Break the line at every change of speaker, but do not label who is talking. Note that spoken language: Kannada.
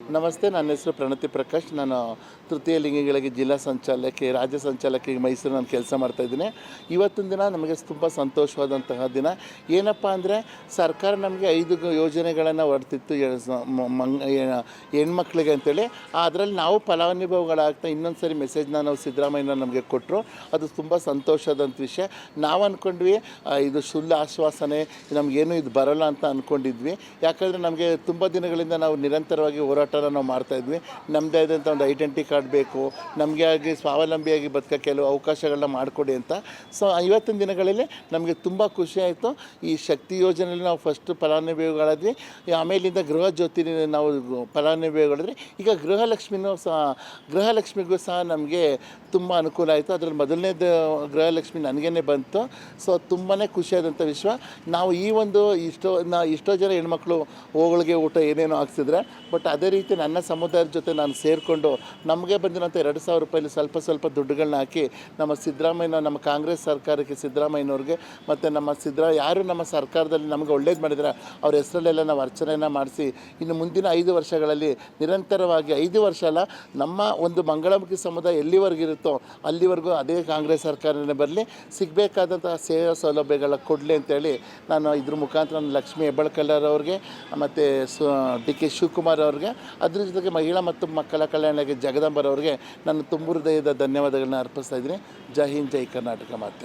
ನಮಸ್ತೆ, ನನ್ನ ಹೆಸರು ಪ್ರಣತಿ ಪ್ರಕಾಶ್. ನಾನು ತೃತೀಯ ಲಿಂಗಿಗಳಿಗೆ ಜಿಲ್ಲಾ ಸಂಚಾಲಕಿ, ರಾಜ್ಯ ಸಂಚಾಲಕಿ ಮೈಸೂರು ನಾನು ಕೆಲಸ ಮಾಡ್ತಾಯಿದ್ದೀನಿ ಇವತ್ತಿನ ದಿನ ನಮಗೆ ತುಂಬ ಸಂತೋಷವಾದಂತಹ ದಿನ. ಏನಪ್ಪ ಅಂದರೆ, ಸರ್ಕಾರ ನಮಗೆ ಐದು ಯೋಜನೆಗಳನ್ನು ಮಂಗ್ ಹೆಣ್ಮಕ್ಳಿಗೆ ಅಂತೇಳಿ. ಅದರಲ್ಲಿ ನಾವು ಫಲಾನುಭವಿಗಳಾಗ್ತಾ ಇನ್ನೊಂದು ಸರಿ ಮೆಸೇಜ್ನ ನಾವು ಸಿದ್ದರಾಮಯ್ಯನ ನಮಗೆ ಕೊಟ್ಟರು ಅದು ತುಂಬ ಸಂತೋಷದಂಥ ವಿಷಯ. ನಾವು ಅಂದ್ಕೊಂಡ್ವಿ ಇದು ಸುಳ್ಳು ಆಶ್ವಾಸನೆ, ನಮಗೇನು ಇದು ಬರೋಲ್ಲ ಅಂತ ಅಂದ್ಕೊಂಡಿದ್ವಿ ಯಾಕಂದರೆ ನಮಗೆ ತುಂಬ ದಿನಗಳಿಂದ ನಾವು ನಿರಂತರವಾಗಿ ಹೋರಾಟನ ನಾವು ಮಾಡ್ತಾಯಿದ್ವಿ ನಮ್ಮದೇ ಆದಂಥ ಒಂದು ಐಡೆಂಟಿ ಕಾರ್ಡ್ ಬೇಕು. ನಮಗೆ ಆಗಿ ಸ್ವಾವಲಂಬಿಯಾಗಿ ಬದುಕೋ ಕೆಲವು ಅವಕಾಶಗಳನ್ನ ಮಾಡಿಕೊಡಿ ಅಂತ. ಸೊ ಇವತ್ತಿನ ದಿನಗಳಲ್ಲಿ ನಮಗೆ ತುಂಬ ಖುಷಿ ಆಯಿತು. ಈ ಶಕ್ತಿ ಯೋಜನೆಯಲ್ಲಿ ನಾವು ಫಸ್ಟ್ ಫಲಾನುಭವಿಗಳಾದ್ವಿ. ಆಮೇಲಿಂದ ಗೃಹ ಜ್ಯೋತಿ ನಾವು ಫಲಾನುಭವಿಗಳಾದ್ರೆ ಈಗ ಗೃಹಲಕ್ಷ್ಮಿನೂ ಸಹ, ಗೃಹಲಕ್ಷ್ಮಿಗೂ ಸಹ ನಮಗೆ ತುಂಬ ಅನುಕೂಲ ಆಯಿತು. ಅದರಲ್ಲಿ ಮೊದಲನೇದು ಗೃಹಲಕ್ಷ್ಮಿ ನನಗೇನೆ ಬಂತು. ಸೊ ತುಂಬಾ ಖುಷಿಯಾದಂಥ ವಿಶ್ವ. ನಾವು ಈ ಒಂದು ಇಷ್ಟೋ, ನಾ ಇಷ್ಟೋ ಜನ ಹೆಣ್ಮಕ್ಳು ಹೋಗಳಿಗೆ ಊಟ ಏನೇನೋ ಹಾಕ್ಸಿದ್ರೆ ಬಟ್ ಅದೇ ರೀತಿ ನನ್ನ ಸಮುದಾಯದ ಜೊತೆ ನಾನು ಸೇರಿಕೊಂಡು ನಮಗೆ ಬಂದಿರೋಂಥ ಎರಡು ಸಾವಿರ ರೂಪಾಯಿಲಿ ಸ್ವಲ್ಪ ಸ್ವಲ್ಪ ದುಡ್ಡುಗಳನ್ನ ಹಾಕಿ ನಮ್ಮ ಸಿದ್ದರಾಮಯ್ಯ ನಮ್ಮ ಕಾಂಗ್ರೆಸ್ ಸರ್ಕಾರಕ್ಕೆ ಸಿದ್ದರಾಮಯ್ಯನವ್ರಿಗೆ ಮತ್ತು ನಮ್ಮ ಸಿದ್ದರಾ ಯಾರು ನಮ್ಮ ಸರ್ಕಾರದಲ್ಲಿ ನಮಗೆ ಒಳ್ಳೇದು ಮಾಡಿದ್ರೆ, ಅವ್ರ ಹೆಸರಲ್ಲೆಲ್ಲ ನಾವು ಅರ್ಚನೆಯನ್ನು ಮಾಡಿಸಿ ಇನ್ನು ಮುಂದಿನ ಐದು ವರ್ಷಗಳಲ್ಲಿ ನಿರಂತರವಾಗಿ, ಐದು ವರ್ಷ ಅಲ್ಲ, ನಮ್ಮ ಒಂದು ಮಂಗಳಮುಖಿ ಸಮುದಾಯ ಎಲ್ಲಿವರೆಗೂ ಇರುತ್ತೋ ಅಲ್ಲಿವರೆಗೂ ಅದೇ ಕಾಂಗ್ರೆಸ್ ಸರ್ಕಾರನೇ ಬರಲಿ ಸಿಗಬೇಕಾದಂಥ ಸೇವಾ ಸೌಲಭ್ಯಗಳ ಕೊಡಲಿ ಅಂತೇಳಿ ನಾನು ಇದ್ರ ಮುಖಾಂತರ ಲಕ್ಷ್ಮೀ ಹೆಬ್ಬಳ್ಕಲ್ಲರ್ ಅವ್ರಿಗೆ ಮತ್ತು ಸು, ಡಿ ಕೆ ಶಿವಕುಮಾರ್ ಅವ್ರಿಗೆ ಅದ್ರ ಜೊತೆಗೆ ಮಹಿಳಾ ಮತ್ತು ಮಕ್ಕಳ ಕಲ್ಯಾಣ ಜಗದಂಬರವರಿಗೆ ನಾನು ತುಂಬ ಹೃದಯದ ಧನ್ಯವಾದಗಳನ್ನ ಅರ್ಪಿಸ್ತಾ ಇದ್ದೀನಿ. ಜೈ ಹಿಂದ್, ಜೈ ಕರ್ನಾಟಕ ಮಾತೆ.